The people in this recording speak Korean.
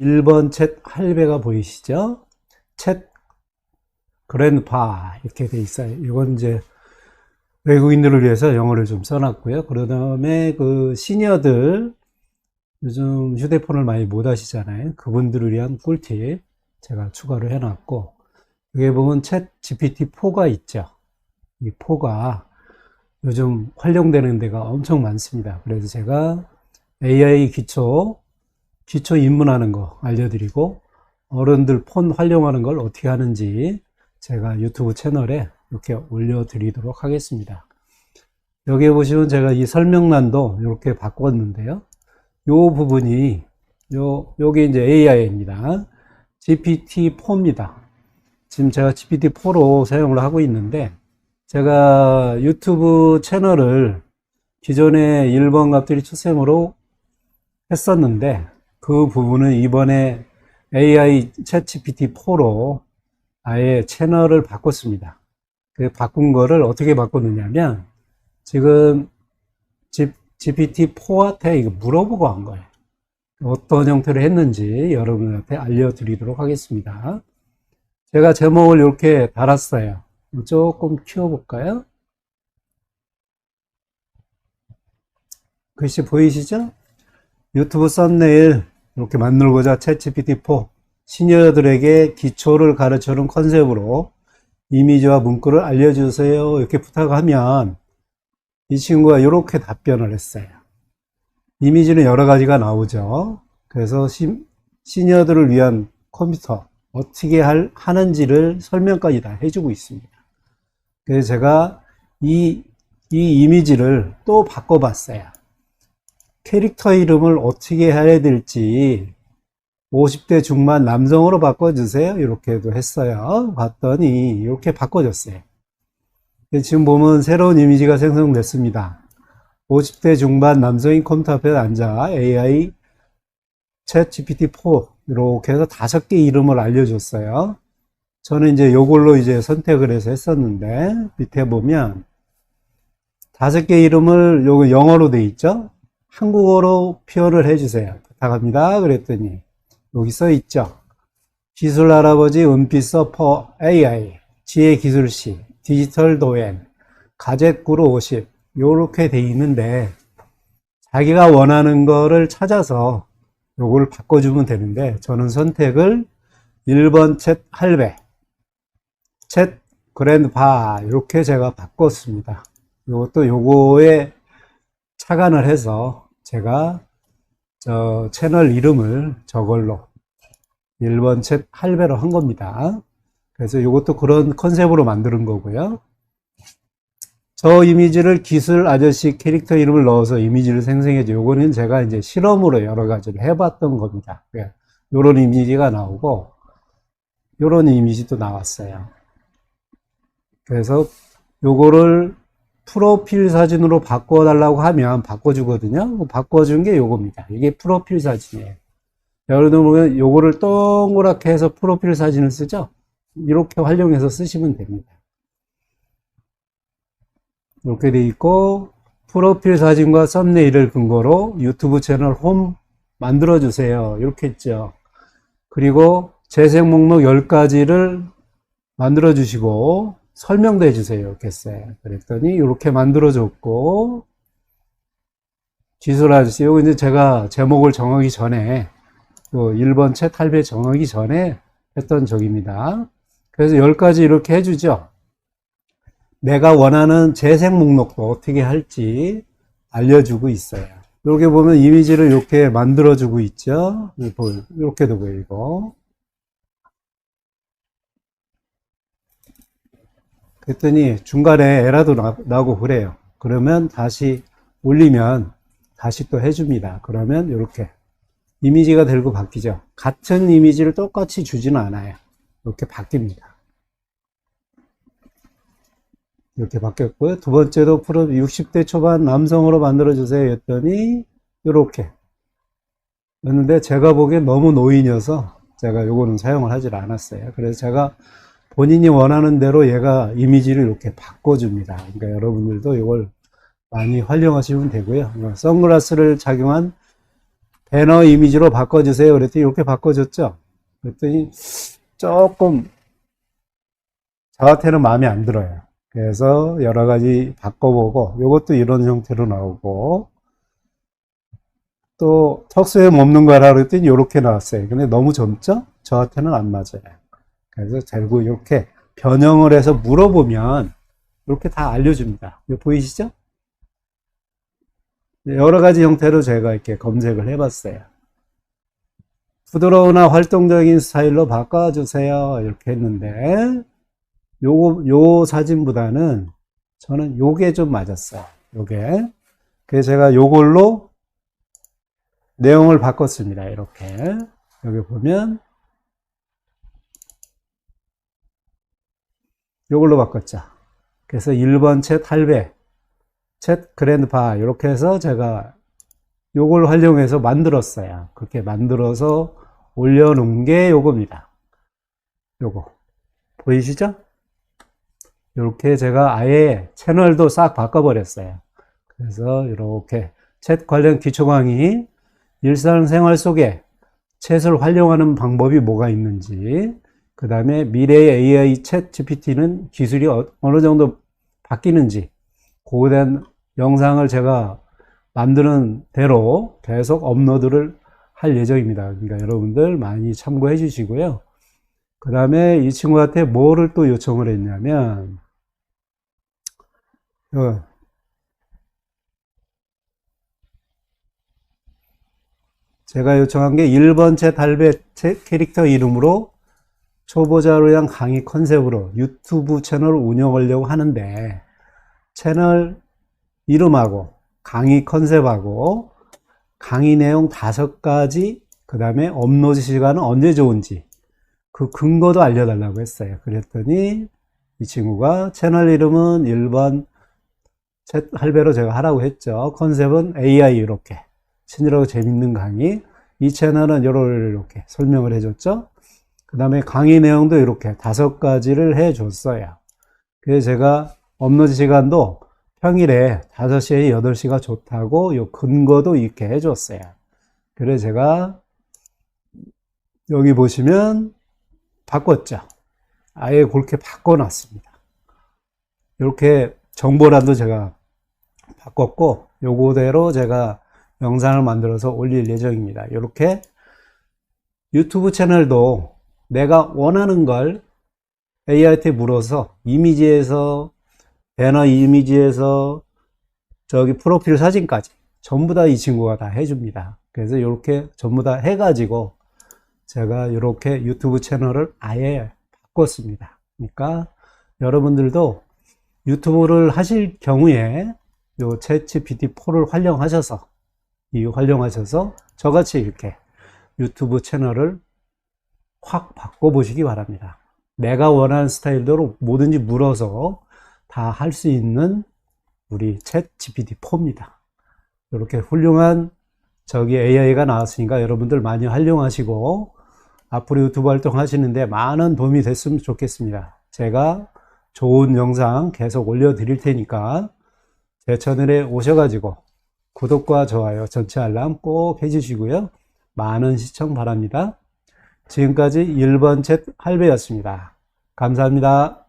1번 챗 할배가 보이시죠? 챗 그랜파 이렇게 돼 있어요. 이건 이제 외국인들을 위해서 영어를 좀 써놨고요. 그 다음에 그 시니어들 요즘 휴대폰을 많이 못 하시잖아요. 그분들을 위한 꿀팁 제가 추가를 해놨고 여기 보면 챗 GPT-4가 있죠. 이 4가 요즘 활용되는 데가 엄청 많습니다. 그래서 제가 AI 기초, 기초 입문하는 거 알려드리고 어른들 폰 활용하는 걸 어떻게 하는지 제가 유튜브 채널에 이렇게 올려드리도록 하겠습니다. 여기 보시면 제가 이 설명란도 이렇게 바꿨는데요. 요 부분이 요 요게 이제 AI입니다. GPT-4입니다. 지금 제가 GPT-4로 사용을 하고 있는데 제가 유튜브 채널을 기존에 1번 값들이 추셈으로 했었는데 그 부분은 이번에 AI 챗 GPT-4로 아예 채널을 바꿨습니다. 그 바꾼 거를 어떻게 바꿨느냐면 지금 GPT-4한테 이거 물어보고 한 거예요. 어떤 형태로 했는지 여러분한테 알려드리도록 하겠습니다. 제가 제목을 이렇게 달았어요. 조금 키워볼까요? 글씨 보이시죠? 유튜브 썸네일 이렇게 만들고자 챗GPT4 시니어들에게 기초를 가르쳐주는 컨셉으로 이미지와 문구를 알려주세요. 이렇게 부탁하면 이 친구가 이렇게 답변을 했어요. 이미지는 여러 가지가 나오죠. 그래서 시, 시니어들을 위한 컴퓨터 어떻게 할, 하는지를 설명까지 다 해주고 있습니다. 그래서 제가 이, 이 이미지를 또 바꿔봤어요. 캐릭터 이름을 어떻게 해야 될지 50대 중반 남성으로 바꿔주세요. 이렇게도 했어요. 봤더니 이렇게 바꿔줬어요. 지금 보면 새로운 이미지가 생성됐습니다. 50대 중반 남성인 컴퓨터 앞에 앉아 AI 챗 GPT-4 이렇게 해서 다섯 개 이름을 알려줬어요. 저는 이제 요걸로 이제 선택을 해서 했었는데 밑에 보면 다섯 개 이름을 요거 영어로 돼 있죠? 한국어로 표현을 해주세요. 부탁합니다. 그랬더니 여기 써 있죠. 기술 할아버지 은빛 서퍼 AI 지혜 기술시 디지털 도엔 가젯 구루 50 요렇게 돼 있는데 자기가 원하는 거를 찾아서 요걸 바꿔주면 되는데 저는 선택을 1번 챗 할배 챗 그랜드파 이렇게 제가 바꿨습니다. 이것도 요거에 착안을 해서 제가 저 채널 이름을 저걸로 1번 챗 할배로 한 겁니다. 그래서 이것도 그런 컨셉으로 만드는 거고요. 저 이미지를 기술 아저씨 캐릭터 이름을 넣어서 이미지를 생성해줘. 요거는 제가 이제 실험으로 여러 가지를 해봤던 겁니다. 요런 이미지가 나오고, 요런 이미지도 나왔어요. 그래서 요거를 프로필 사진으로 바꿔달라고 하면 바꿔주거든요. 바꿔준 게 요겁니다. 이게 프로필 사진이에요. 여러분 보면 요거를 동그랗게 해서 프로필 사진을 쓰죠. 이렇게 활용해서 쓰시면 됩니다. 이렇게 돼 있고 프로필 사진과 썸네일을 근거로 유튜브 채널 홈 만들어 주세요. 이렇게 했죠. 그리고 재생 목록 10가지를 만들어 주시고 설명도 해 주세요. 이렇게 했어요. 그랬더니 이렇게 만들어 줬고 기술 아저씨 이거 이제 제가 제목을 정하기 전에 또 1번 채 탈배 정하기 전에 했던 적입니다. 그래서 10가지 이렇게 해주죠. 내가 원하는 재생 목록도 어떻게 할지 알려주고 있어요. 여기 보면 이미지를 이렇게 만들어주고 있죠. 이렇게도 보이고. 그랬더니 중간에 에라도 나, 고 그래요. 그러면 다시 올리면 다시 또 해줍니다. 그러면 이렇게 이미지가 들고 바뀌죠. 같은 이미지를 똑같이 주지는 않아요. 이렇게 바뀝니다. 이렇게 바뀌었고요. 두 번째도 프로 60대 초반 남성으로 만들어주세요 했더니 이렇게 였는데 제가 보기엔 너무 노인이어서 제가 요거는 사용을 하질 않았어요. 그래서 제가 본인이 원하는 대로 얘가 이미지를 이렇게 바꿔줍니다. 그러니까 여러분들도 이걸 많이 활용하시면 되고요. 선글라스를 착용한 배너 이미지로 바꿔주세요. 그랬더니 이렇게 바꿔줬죠. 그랬더니 조금 저한테는 마음에 안 들어요. 그래서 여러 가지 바꿔보고 이것도 이런 형태로 나오고 또 턱수에 없는 거라 그랬더니 이렇게 나왔어요. 근데 너무 젊죠? 저한테는 안 맞아요. 그래서 결국 이렇게 변형을 해서 물어보면 이렇게 다 알려줍니다. 보이시죠? 네, 여러 가지 형태로 제가 이렇게 검색을 해봤어요. 부드러우나 활동적인 스타일로 바꿔주세요. 이렇게 했는데, 요거, 요 사진보다는 저는 요게 좀 맞았어요. 요게. 그래서 제가 요걸로 내용을 바꿨습니다. 이렇게. 여기 보면, 요걸로 바꿨죠. 그래서 1번 챗 할배, 챗 그랜드파, 이렇게 해서 제가 요걸 활용해서 만들었어요. 그렇게 만들어서 올려놓은 게 요겁니다. 요거. 보이시죠? 이렇게 제가 아예 채널도 싹 바꿔버렸어요. 그래서 이렇게 챗 관련 기초 강의, 일상생활 속에 챗을 활용하는 방법이 뭐가 있는지, 그 다음에 미래의 AI 챗 GPT는 기술이 어- 어느 정도 바뀌는지, 대한 영상을 제가 만드는 대로 계속 업로드를 할 예정입니다. 그러니까 여러분들 많이 참고해 주시고요. 그 다음에 이 친구한테 뭐를 또 요청을 했냐면, 어, 제가 요청한 게 1번 제 달배 제 캐릭터 이름으로 초보자를 위한 강의 컨셉으로 유튜브 채널을 운영하려고 하는데 채널 이름하고 강의 컨셉하고 강의 내용 다섯 가지 그 다음에 업로드 시간은 언제 좋은지 그 근거도 알려달라고 했어요. 그랬더니 이 친구가 채널 이름은 1번 챗 할배로 제가 하라고 했죠. 컨셉은 AI 이렇게 친절하고 재밌는 강의. 이 채널은 이렇게 설명을 해줬죠. 그 다음에 강의 내용도 이렇게 다섯 가지를 해줬어요. 그래서 제가 업로드 시간도 평일에 5시에 8시가 좋다고 요 근거도 이렇게 해줬어요. 그래서 제가 여기 보시면 바꿨죠. 아예 그렇게 바꿔놨습니다. 이렇게 정보란도 제가 바꿨고 요거대로 제가 영상을 만들어서 올릴 예정입니다. 이렇게 유튜브 채널도 내가 원하는 걸 AI한테 물어서 이미지에서 배너 이미지에서 저기 프로필 사진까지 전부 다 이 친구가 다 해줍니다. 그래서 이렇게 전부 다 해가지고 제가 이렇게 유튜브 채널을 아예 바꿨습니다. 그러니까 여러분들도 유튜브를 하실 경우에 요 챗GPT 4를 활용하셔서 이 활용하셔서 저같이 이렇게 유튜브 채널을 확 바꿔보시기 바랍니다. 내가 원하는 스타일대로 뭐든지 물어서 다 할 수 있는 우리 챗 GPT-4입니다. 이렇게 훌륭한 저기 AI가 나왔으니까 여러분들 많이 활용하시고 앞으로 유튜브 활동 하시는데 많은 도움이 됐으면 좋겠습니다. 제가 좋은 영상 계속 올려드릴 테니까 제 채널에 오셔가지고 구독과 좋아요, 전체 알람 꼭 해주시고요. 많은 시청 바랍니다. 지금까지 1번 챗 할배였습니다. 감사합니다.